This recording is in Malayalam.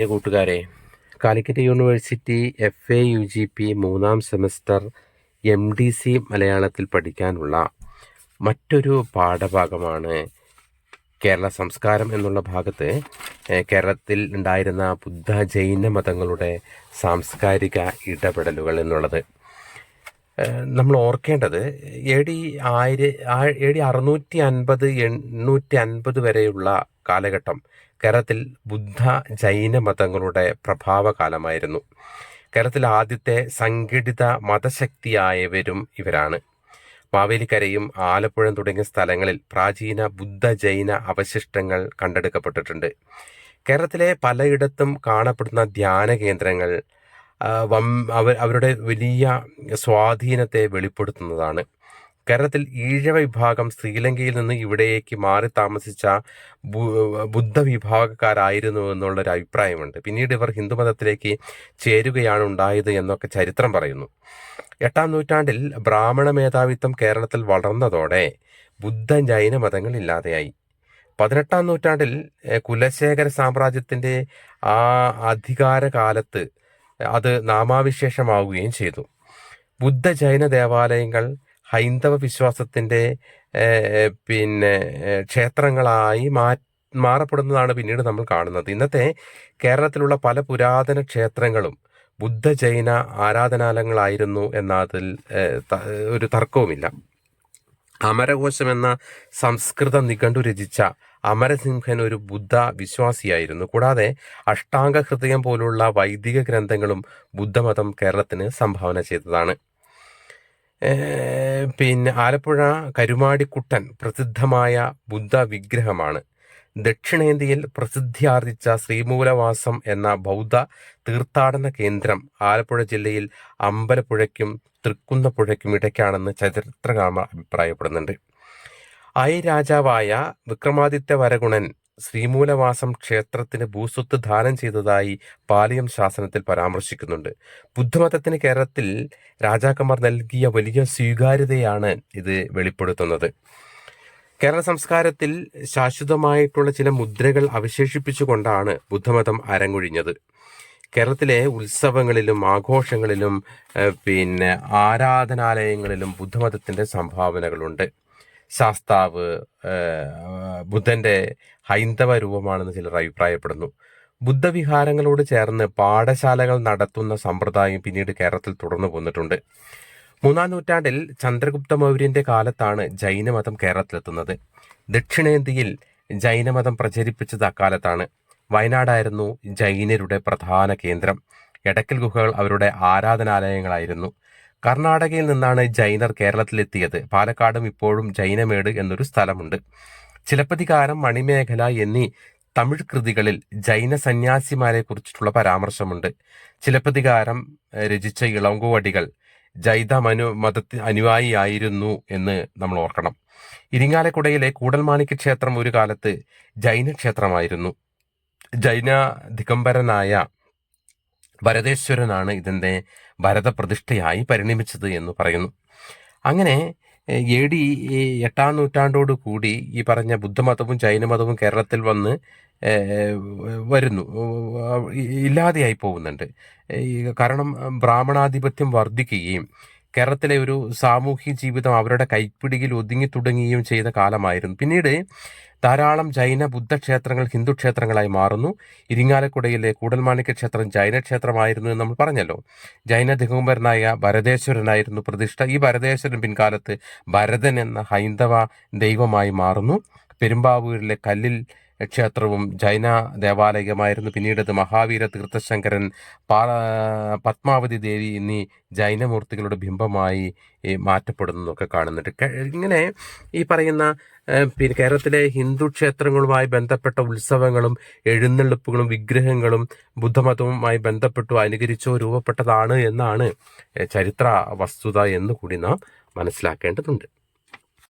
പ്രിയ കൂട്ടുകാരെ Calicut university F A U G P മൂന്നാം സെമസ്റ്റർ എം ഡി സി മലയാളത്തിൽ പഠിക്കാനുള്ള മറ്റൊരു പാഠഭാഗമാണ് കേരള സംസ്കാരം എന്നുള്ള ഭാഗത്ത് കേരളത്തിൽ ഉണ്ടായിരുന്ന ബുദ്ധ ജൈന മതങ്ങളുടെ സാംസ്കാരിക ഇടപെടലുകൾ എന്നുള്ളത്. നമ്മൾ ഓർക്കേണ്ടത് എ ഡി ആയിര എ ഡി അറുന്നൂറ്റി അൻപത് എണ്ണൂറ്റി അൻപത് വരെയുള്ള കാലഘട്ടം കേരളത്തിൽ ബുദ്ധ ജൈന മതങ്ങളുടെ പ്രഭാവകാലമായിരുന്നു. കേരളത്തിലെ ആദ്യത്തെ സംഘടിത മതശക്തിയായവരും ഇവരാണ്. മാവേലിക്കരയും ആലപ്പുഴ തുടങ്ങിയ സ്ഥലങ്ങളിൽ പ്രാചീന ബുദ്ധ ജൈന അവശിഷ്ടങ്ങൾ കണ്ടെടുക്കപ്പെട്ടിട്ടുണ്ട്. കേരളത്തിലെ പലയിടത്തും കാണപ്പെടുന്ന ധ്യാന കേന്ദ്രങ്ങൾ അവരുടെ വലിയ സ്വാധീനത്തെ വെളിപ്പെടുത്തുന്നതാണ്. കേരളത്തിൽ ഈഴവ വിഭാഗം ശ്രീലങ്കയിൽ നിന്ന് ഇവിടേക്ക് മാറി താമസിച്ച ബുദ്ധ വിഭാഗക്കാരായിരുന്നു എന്നുള്ളൊരു അഭിപ്രായമുണ്ട്. പിന്നീട് ഇവർ ഹിന്ദുമതത്തിലേക്ക് ചേരുകയാണ് ഉണ്ടായത് എന്നൊക്കെ ചരിത്രം പറയുന്നു. എട്ടാം നൂറ്റാണ്ടിൽ ബ്രാഹ്മണ മേധാവിത്വം കേരളത്തിൽ വളർന്നതോടെ ബുദ്ധ ജൈന മതങ്ങൾ ഇല്ലാതെയായി. പതിനെട്ടാം നൂറ്റാണ്ടിൽ കുലശേഖര സാമ്രാജ്യത്തിന്റെ ആ അധികാരകാലത്ത് അത് നാമാവിശേഷമാവുകയും ചെയ്തു. ബുദ്ധ ജൈന ദേവാലയങ്ങൾ ഹൈന്ദവ വിശ്വാസത്തിന്റെ പിന്നെ ക്ഷേത്രങ്ങളായി മാ മാറപ്പെടുന്നതാണ് പിന്നീട് നമ്മൾ കാണുന്നത്. ഇന്നത്തെ കേരളത്തിലുള്ള പല പുരാതന ക്ഷേത്രങ്ങളും ബുദ്ധ ജൈന ആരാധനാലയങ്ങളായിരുന്നു എന്നതിൽ ഒരു തർക്കവുമില്ല. അമരകോശം എന്ന സംസ്കൃത നിഘണ്ടു രചിച്ച അമരസിംഹൻ ഒരു ബുദ്ധ വിശ്വാസിയായിരുന്നു. കൂടാതെ അഷ്ടാംഗ ഹൃദയം പോലുള്ള വൈദിക ഗ്രന്ഥങ്ങളും ബുദ്ധമതം കേരളത്തിന് സംഭാവന ചെയ്തതാണ്. പിന്നെ ആലപ്പുഴ കരുമാടിക്കുട്ടൻ പ്രസിദ്ധമായ ബുദ്ധ വിഗ്രഹമാണ്. ദക്ഷിണേന്ത്യയിൽ പ്രസിദ്ധിയാർജിച്ച ശ്രീമൂലവാസം എന്ന ബൗദ്ധ തീർത്ഥാടന കേന്ദ്രം ആലപ്പുഴ ജില്ലയിൽ അമ്പലപ്പുഴയ്ക്കും തൃക്കുന്നപ്പുഴയ്ക്കും ഇടയ്ക്കാണെന്ന് ചരിത്രകാമ അഭിപ്രായപ്പെടുന്നുണ്ട്. ഐ രാജാവായ വിക്രമാദിത്യ വരഗുണൻ ശ്രീമൂലവാസം ക്ഷേത്രത്തിന് ഭൂസ്വത്ത് ദാനം ചെയ്തതായി പാലിയം ശാസനത്തിൽ പരാമർശിക്കുന്നുണ്ട്. ബുദ്ധമതത്തിന് കേരളത്തിൽ രാജാക്കന്മാർ നൽകിയ വലിയ സ്വീകാര്യതയാണ് ഇത് വെളിപ്പെടുത്തുന്നത്. കേരള സംസ്കാരത്തിൽ ശാശ്വതമായിട്ടുള്ള ചില മുദ്രകൾ അവശേഷിപ്പിച്ചുകൊണ്ടാണ് ബുദ്ധമതം അരങ്ങൊഴിഞ്ഞത്. കേരളത്തിലെ ഉത്സവങ്ങളിലും ആഘോഷങ്ങളിലും പിന്നെ ആരാധനാലയങ്ങളിലും ബുദ്ധമതത്തിന്റെ സംഭാവനകളുണ്ട്. ശാസ്താവ് ബുദ്ധന്റെ ഹൈന്ദവ രൂപമാണെന്ന് ചിലർ അഭിപ്രായപ്പെടുന്നു. ബുദ്ധവിഹാരങ്ങളോട് ചേർന്ന് പാഠശാലകൾ നടത്തുന്ന സമ്പ്രദായം പിന്നീട് കേരളത്തിൽ തുടർന്നു പോന്നിട്ടുണ്ട്. മൂന്നാം നൂറ്റാണ്ടിൽ ചന്ദ്രഗുപ്ത മൗര്യന്റെ കാലത്താണ് ജൈനമതം കേരളത്തിലെത്തുന്നത്. ദക്ഷിണേന്ത്യയിൽ ജൈനമതം പ്രചരിപ്പിച്ചത് അക്കാലത്താണ്. വയനാടായിരുന്നു ജൈനരുടെ പ്രധാന കേന്ദ്രം. എടക്കൽ ഗുഹകൾ അവരുടെ ആരാധനാലയങ്ങളായിരുന്നു. കർണാടകയിൽ നിന്നാണ് ജൈനർ കേരളത്തിലെത്തിയത്. പാലക്കാടും ഇപ്പോഴും ജൈനമേട് എന്നൊരു സ്ഥലമുണ്ട്. ചിലപ്പതികാരം മണിമേഖല എന്നീ തമിഴ് കൃതികളിൽ ജൈന സന്യാസിമാരെ കുറിച്ചിട്ടുള്ള പരാമർശമുണ്ട്. ചിലപ്പതികാരം രചിച്ച ഇളങ്കുവടികൾ ജൈത മനു മതത്തി അനുയായിയായിരുന്നു എന്ന് നമ്മൾ ഓർക്കണം. ഇരിങ്ങാലക്കുടയിലെ കൂടൽമാണിക്യ ക്ഷേത്രം ഒരു കാലത്ത് ജൈന ക്ഷേത്രമായിരുന്നു ജൈന ദിഗംബരനായ ഭരതേശ്വരനാണ് ഇതിന്റെ ഭരതപ്രതിഷ്ഠയായി പരിണമിച്ചത് എന്ന് പറയുന്നു. അങ്ങനെ എ ഡി എട്ടാം നൂറ്റാണ്ടോട് കൂടി ഈ പറഞ്ഞ ബുദ്ധമതവും ജൈനമതവും കേരളത്തിൽ വന്ന് വരുന്നു. ഇല്ലാതെയായി പോകുന്നുണ്ട്. കാരണം ബ്രാഹ്മണാധിപത്യം വർദ്ധിക്കുകയും കേരളത്തിലെ ഒരു സാമൂഹ്യ ജീവിതം അവരുടെ കൈപ്പിടിയിൽ ഒതുങ്ങി തുടങ്ങുകയും ചെയ്ത കാലമായിരുന്നു. പിന്നീട് ധാരാളം ജൈന ബുദ്ധ ക്ഷേത്രങ്ങൾ ഹിന്ദു ക്ഷേത്രങ്ങളായി മാറുന്നു. ഇരിങ്ങാലക്കുടയിലെ കൂടൽമാണിക്യ ക്ഷേത്രം ജൈന ക്ഷേത്രമായിരുന്നു എന്ന് നമ്മൾ പറഞ്ഞല്ലോ. ജൈന ദിഗംബരനായ ഭരതേശ്വരനായിരുന്നു പ്രതിഷ്ഠ. ഈ ഭരതേശ്വരൻ പിൻകാലത്ത് ഭരതൻ എന്ന ഹൈന്ദവ ദൈവമായി മാറുന്നു. പെരുമ്പാവൂരിലെ കല്ലിൽ ക്ഷേത്രവും ജൈന ദേവാലയമായിരുന്നു. പിന്നീട് അത് മഹാവീര തീർത്ഥശങ്കരൻ പത്മാവതി ദേവി എന്നീ ജൈനമൂർത്തികളുടെ ബിംബമായി മാറ്റപ്പെടുന്നതൊക്കെ കാണുന്നുണ്ട്. ഇങ്ങനെ ഈ പറയുന്ന പിന്നെ കേരളത്തിലെ ഹിന്ദു ക്ഷേത്രങ്ങളുമായി ബന്ധപ്പെട്ട ഉത്സവങ്ങളും എഴുന്നള്ളിപ്പുകളും വിഗ്രഹങ്ങളും ബുദ്ധമതവുമായി ബന്ധപ്പെട്ടു അനുകരിച്ചോ രൂപപ്പെട്ടതാണ് എന്നാണ് ചരിത്ര വസ്തുത എന്ന് കൂടി നാം മനസ്സിലാക്കേണ്ടതുണ്ട്.